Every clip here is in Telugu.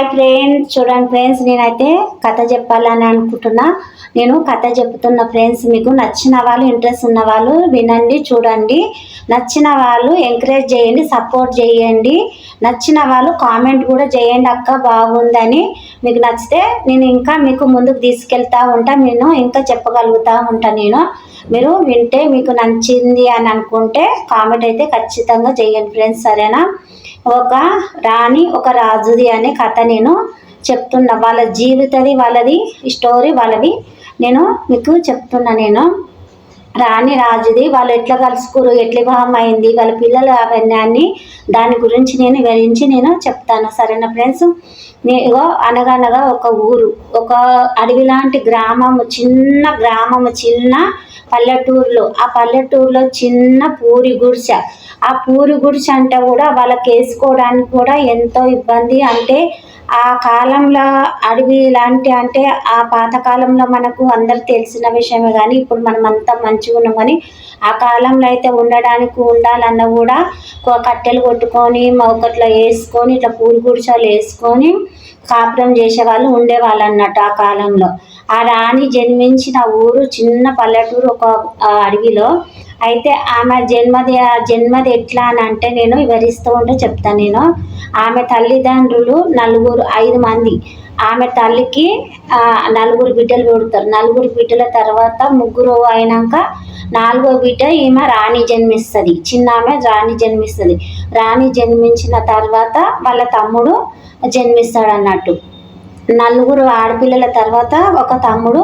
హాయ్ ఫ్రెండ్స్ చూడండి ఫ్రెండ్స్ నేనైతే కథ చెప్పాలని అనుకుంటున్నా. నేను కథ చెప్తున్న ఫ్రెండ్స్ మీకు నచ్చిన వాళ్ళు ఇంట్రెస్ట్ ఉన్న వాళ్ళు వినండి చూడండి. నచ్చిన వాళ్ళు ఎంకరేజ్ చేయండి సపోర్ట్ చేయండి. నచ్చిన వాళ్ళు కామెంట్ కూడా చేయండి అక్క బాగుందని. మీకు నచ్చితే నేను ఇంకా మీకు ముందుకు తీసుకెళ్తా ఉంటా నేను ఇంకా చెప్పగలుగుతా ఉంటా నేను. మీరు వింటే మీకు నచ్చింది అని అనుకుంటే కామెంట్ అయితే ఖచ్చితంగా చేయండి ఫ్రెండ్స్ సరేనా? ఒక రాణి ఒక రాజుది అనే కథ నేను చెప్తున్నా. వాళ్ళ జీవితది వాళ్ళది స్టోరీ వాళ్ళది నేను మీకు చెప్తున్నా నేను. రాణి రాజుది వాళ్ళు ఎట్లా కలుసుకురు ఎట్లా వివాహం అయింది వాళ్ళ పిల్లలు అవన్నీ దాని గురించి నేను వివరించి నేను చెప్తాను. సరేనా ఫ్రెండ్స్? నేను అనగనగా ఒక ఊరు ఒక అడవి లాంటి గ్రామము చిన్న గ్రామము చిన్న పల్లెటూరులో ఆ పల్లెటూరులో చిన్న పూరి గుడిసె. ఆ పూరి గుడిసె అంటే కూడా వాళ్ళకి వేసుకోవడానికి కూడా ఎంతో ఇబ్బంది అంటే ఆ కాలంలో అడవి లాంటి అంటే ఆ పాతకాలంలో మనకు అందరు తెలిసిన విషయమే కానీ ఇప్పుడు మనం అంతా మంచిగా ఉన్నాం కానీ ఆ కాలంలో అయితే ఉండడానికి ఉండాలన్నా కూడా కట్టెలు కొట్టుకొని మొక్కట్లో వేసుకొని ఇట్లా పూలు గుడిచాలు వేసుకొని కాపురం చేసేవాళ్ళు ఉండేవాళ్ళు అన్నట్టు ఆ కాలంలో. ఆ రాణి జన్మించిన ఊరు చిన్న పల్లెటూరు ఒక అడవిలో. అయితే ఆమె జన్మది జన్మది ఎట్లా అని అంటే నేను వివరిస్తూ ఉంటే చెప్తాను నేను. ఆమె తల్లిదండ్రులు నలుగురు ఐదు మంది. ఆమె తల్లికి నలుగురు బిడ్డలు పుడతారు. నలుగురు బిడ్డల తర్వాత ముగ్గురు అయినాక నాలుగో బిడ్డ ఈమె రాణి జన్మిస్తుంది. చిన్న ఆమె రాణి జన్మిస్తుంది. రాణి జన్మించిన తర్వాత వాళ్ళ తమ్ముడు జన్మిస్తాడు అన్నట్టు నలుగురు ఆడపిల్లల తర్వాత ఒక తమ్ముడు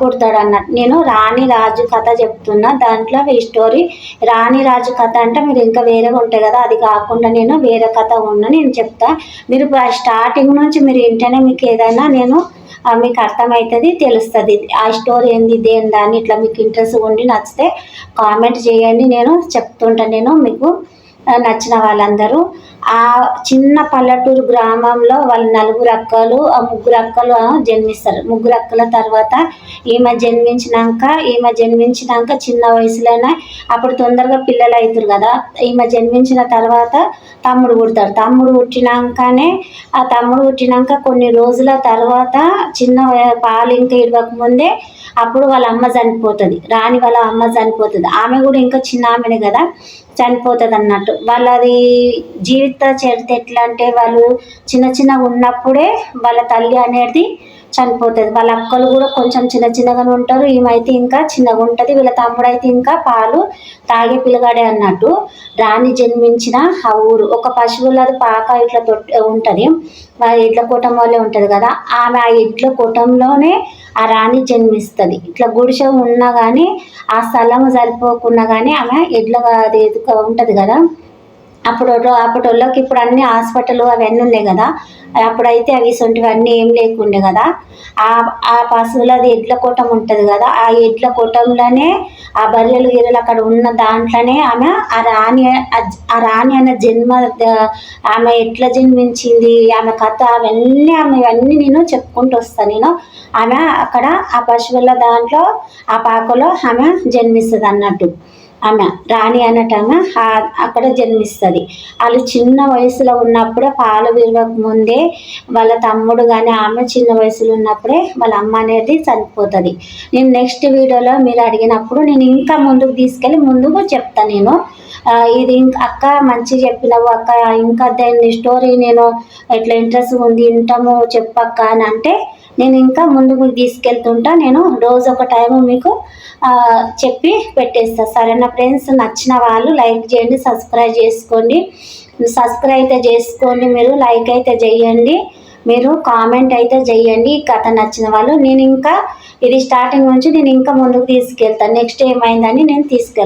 పుడతాడు అన్నట్టు. నేను రాణి రాజు కథ చెప్తున్నా. దాంట్లో ఈ స్టోరీ రాణి రాజు కథ అంటే మీరు ఇంకా వేరేగా ఉంటాయి కదా. అది కాకుండా నేను వేరే కథ ఉన్న నేను చెప్తా. మీరు స్టార్టింగ్ నుంచి మీరు వింటేనే మీకు ఏదైనా నేను మీకు అర్థమవుతుంది తెలుస్తుంది. ఆ స్టోరీ ఏంది దేని దాన్ని ఇట్లా మీకు ఇంట్రెస్ట్ ఉండి నచ్చితే కామెంట్ చేయండి. నేను చెప్తుంటా నేను మీకు. నచ్చిన వాళ్ళందరూ. ఆ చిన్న పల్లెటూరు గ్రామంలో వాళ్ళ నలుగురు అక్కలు ఆ ముగ్గురు అక్కలు జన్మిస్తారు. ముగ్గురు అక్కల తర్వాత ఈమె జన్మించినాక ఈమె జన్మించినాక చిన్న వయసులోనే అప్పుడు తొందరగా పిల్లలు అవుతారు కదా. ఈమె జన్మించిన తర్వాత తమ్ముడు పుడతాడు. తమ్ముడు పుట్టినాకనే ఆ తమ్ముడు పుట్టినాక కొన్ని రోజుల తర్వాత చిన్న పాలు ఇంకా ఇవ్వక ముందే అప్పుడు వాళ్ళ అమ్మ చనిపోతుంది. రాణి వాళ్ళ అమ్మ చనిపోతుంది. ఆమె కూడా ఇంకా చిన్న ఆమెనే కదా. చనిపోతుంది అన్నట్టు వాళ్ళది జీవిత చరిత్ర ఎట్లా అంటే వాళ్ళు చిన్న చిన్నగా ఉన్నప్పుడే వాళ్ళ తల్లి అనేది చనిపోతుంది. వాళ్ళ అక్కలు కూడా కొంచెం చిన్న చిన్నగానే ఉంటారు. ఈమె ఇంకా చిన్నగా ఉంటుంది. వీళ్ళ తమ్ముడు అయితే ఇంకా పాలు తాగే పిల్లగాడే అన్నట్టు రాణి జన్మించిన ఆ ఊరు. ఒక పశువులది పాక ఇట్లా తొట్టి ఉంటుంది. ఎడ్ల కూటం వల్లే ఉంటుంది కదా. ఆమె ఆ ఎడ్ల కూటంలోనే ఆ రాణి జన్మిస్తుంది. ఇట్లా గుడిసె ఉన్నా కానీ ఆ స్థలం సరిపోకున్నా కానీ ఆమె ఎడ్ల అది ఉంటుంది కదా. అప్పుడు అప్పటి ఇప్పుడు అన్ని హాస్పిటల్ అవన్నీ ఉన్నాయి కదా. అప్పుడైతే అవి అన్నీ ఏం లేకుండే కదా. ఆ ఆ పశువులది ఎడ్ల కూటం ఉంటుంది కదా. ఆ ఎడ్ల కూటంలోనే ఆ బర్రెలు గిర్రెలు అక్కడ ఉన్న దాంట్లోనే ఆమె ఆ రాణి ఆ రాణి అనే జన్మ ఆమె ఎట్లా జన్మించింది ఆమె కథ అవన్నీ ఆమె ఇవన్నీ నేను చెప్పుకుంటూ వస్తాను నేను ఆమె అక్కడ ఆ పశువుల దాంట్లో ఆ పాకలో ఆమె జన్మిస్తుంది అన్నట్టు ఆమె రాణి అన్నట్టు ఆమె అక్కడ జన్మిస్తుంది. వాళ్ళు చిన్న వయసులో ఉన్నప్పుడే పాలు విలువక ముందే వాళ్ళ తమ్ముడు కానీ ఆమె చిన్న వయసులో ఉన్నప్పుడే వాళ్ళ అమ్మ అనేది చనిపోతుంది. నేను నెక్స్ట్ వీడియోలో మీరు అడిగినప్పుడు నేను ఇంకా ముందుకు తీసుకెళ్ళి ముందుకు చెప్తాను నేను. ఇది ఇంకా అక్క మంచి చెప్పినావు అక్క ఇంకా దాన్ని స్టోరీ నేను ఎట్లా ఇంట్రెస్ట్ ఉంది ఇంటాము చెప్పక్క అని అంటే నేను ఇంకా ముందుకు తీసుకెళ్తుంటా. నేను రోజు ఒక టైం మీకు చెప్పి పెట్టేస్తా. సరేనా ఫ్రెండ్స్ నచ్చిన వాళ్ళు లైక్ చేయండి సబ్స్క్రైబ్ చేసుకోండి. సబ్స్క్రైబ్ అయితే చేసుకోండి మీరు లైక్ అయితే చేయండి మీరు కామెంట్ అయితే చేయండి. కథ నచ్చిన వాళ్ళు. నేను ఇంకా ఇది స్టార్టింగ్ నుంచి నేను ఇంకా ముందుకు తీసుకెళ్తాను నెక్స్ట్ ఏమైందని నేను తీసుకెళ్తాను